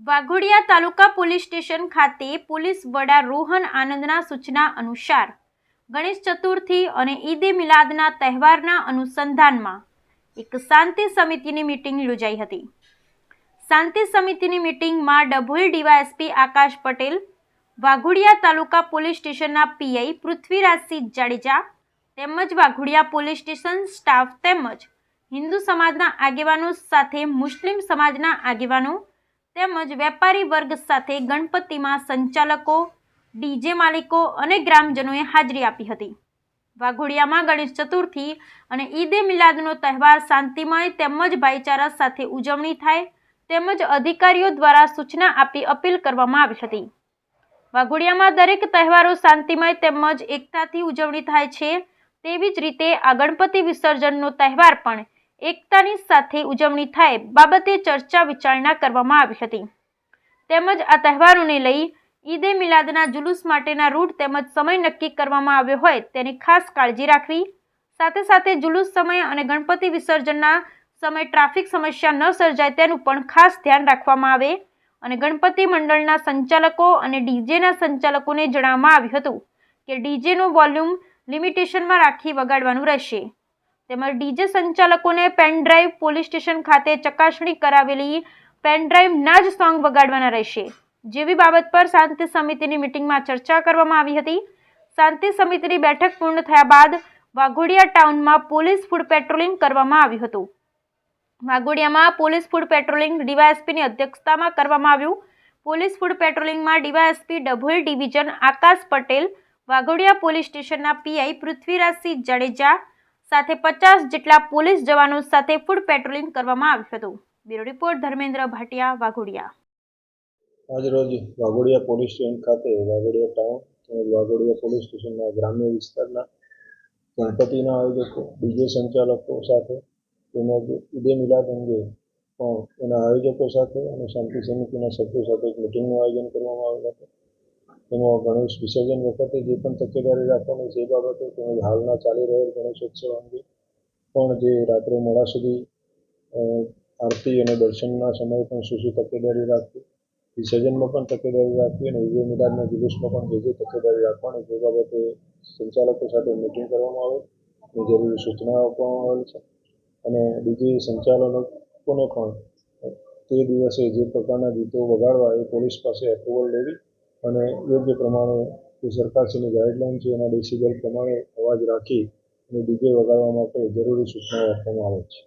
Waghodia taluka police station ખાતે police વડા રોહન આનંદના સૂચના અનુસાર ગણેશ ચતુર્થી અને ઈદ મિલાદના તહેવારના અનુસંધાનમાં એક શાંતિ સમિતિની મિટિંગ યોજાઈ હતી. શાંતિ સમિતિની મિટિંગમાં ડભોઈ ડીવાયએસપી આકાશ પટેલ, વાઘોડિયા તાલુકા પોલીસ સ્ટેશનના પીઆઈ પૃથ્વીરાજસિંહ જાડેજા તેમજ વાઘોડિયા પોલીસ સ્ટેશન સ્ટાફ તેમજ હિન્દુ સમાજના આગેવાનો સાથે મુસ્લિમ સમાજના આગેવાનો તેમજ વેપારી વર્ગ સાથે ગણપતિમાં સંચાલકો, ડીજે માલિકો અને ગ્રામજનોએ હાજરી આપી હતી. વાઘોડિયામાં ગણેશ ચતુર્થી અને ઈદ મિલાદનો તહેવાર શાંતિમય તેમજ ભાઈચારા સાથે ઉજવણી થાય તેમજ અધિકારીઓ દ્વારા સૂચના આપી અપીલ કરવામાં આવી હતી. વાઘોડિયામાં દરેક તહેવારો શાંતિમય તેમજ એકતાથી ઉજવણી થાય છે તેવી જ રીતે આ ગણપતિ વિસર્જનનો તહેવાર પણ એકતાની સાથે ઉજવણી થાય બાબતે ચર્ચા વિચારણા કરવામાં આવી હતી. તેમજ આ તહેવારોને લઈ ઈદે મિલાદના જુલુસ માટેના રૂટ તેમજ સમય નક્કી કરવામાં આવ્યો હોય તેની ખાસ કાળજી રાખવી. સાથે સાથે જુલુસ સમય અને ગણપતિ વિસર્જનના સમય ટ્રાફિક સમસ્યા ન સર્જાય તેનું પણ ખાસ ધ્યાન રાખવામાં આવે અને ગણપતિ મંડળના સંચાલકો અને ડીજેના સંચાલકોને જણાવવામાં આવ્યું હતું કે ડીજેનું વોલ્યુમ લિમિટેશનમાં રાખી વગાડવાનું રહેશે. તેમજ ડીજે સંચાલકોને પેનડ્રાઈવ પોલીસ સ્ટેશન ખાતે ચકાસણી કરાવેલી. પેનડ્રાઈવના જ સોંગ વગાડવાના રહેશે. જેવી બાબત પર શાંતિ સમિતિની મિટિંગમાં ચર્ચા કરવામાં આવી હતી. શાંતિ સમિતિની બેઠક પૂર્ણ થયા બાદ વાઘોડિયા ટાઉનમાં પોલીસ ફૂડ પેટ્રોલિંગ કરવામાં આવ્યું હતું. વાઘોડિયામાં પોલીસ ફૂડ પેટ્રોલિંગ ડીવાયએસપીની અધ્યક્ષતામાં કરવામાં આવ્યું. Police foot પેટ્રોલિંગમાં DYSP Dabhoi division Akash Patel, Waghodia police સ્ટેશનના પીઆઈ પૃથ્વીરાજસિંહ જાડેજા સાથે પચાસ જેટલા પોલીસ જવાનો સાથે ફૂડ પેટ્રોલિંગ કરવામાં આવ્યું હતું. Bureau report Dharmendra Bhatia, Waghodia. આજરોજ વાઘોડિયા પોલીસ સ્ટેશન ખાતે, વાઘોડિયા ટાઉન તેમજ વાઘોડિયા પોલીસ સ્ટેશનના ગ્રામ્ય વિસ્તારના ગણપતિના આયોજકો, ડીજે સંચાલકો સાથે તેમજ ઈદે મિલાદ અંગે પણ એના આયોજકો સાથે અને શાંતિ સમિતિના સભ્યો સાથે એક મિટિંગનું આયોજન કરવામાં આવ્યું હતું. તેમાં ગણેશ વિસર્જન વખતે જે પણ તકેદારી રાખવાની છે એ બાબતે તેમજ હાલના ચાલી રહેલ ગણેશોત્સવ અંગે પણ જે રાત્રે મોડા સુધી આરતી અને દર્શનના સમયે પણ શું શું તકેદારી રાખવી, વિસર્જનમાં પણ તકેદારી રાખવી અને વિજય મિલાદના જુલુસમાં પણ જે જે તકેદારી રાખવાની તે બાબતે સંચાલકો સાથે મિટિંગ કરવામાં આવે અને જરૂરી સૂચનાઓ આપવામાં આવેલ છે. અને બીજી સંચાલકોને પણ તે દિવસે જે પ્રકારના ગીતો વગાડવા એ પોલીસ પાસે એપ્રુવલ લેવી અને યોગ્ય પ્રમાણે જે સરકારશ્રીની ગાઈડલાઈન છે, એના ડેસિબલ પ્રમાણે અવાજ રાખી અને ડીજે વગાડવા માટે જરૂરી સૂચનાઓ આપવામાં આવે છે.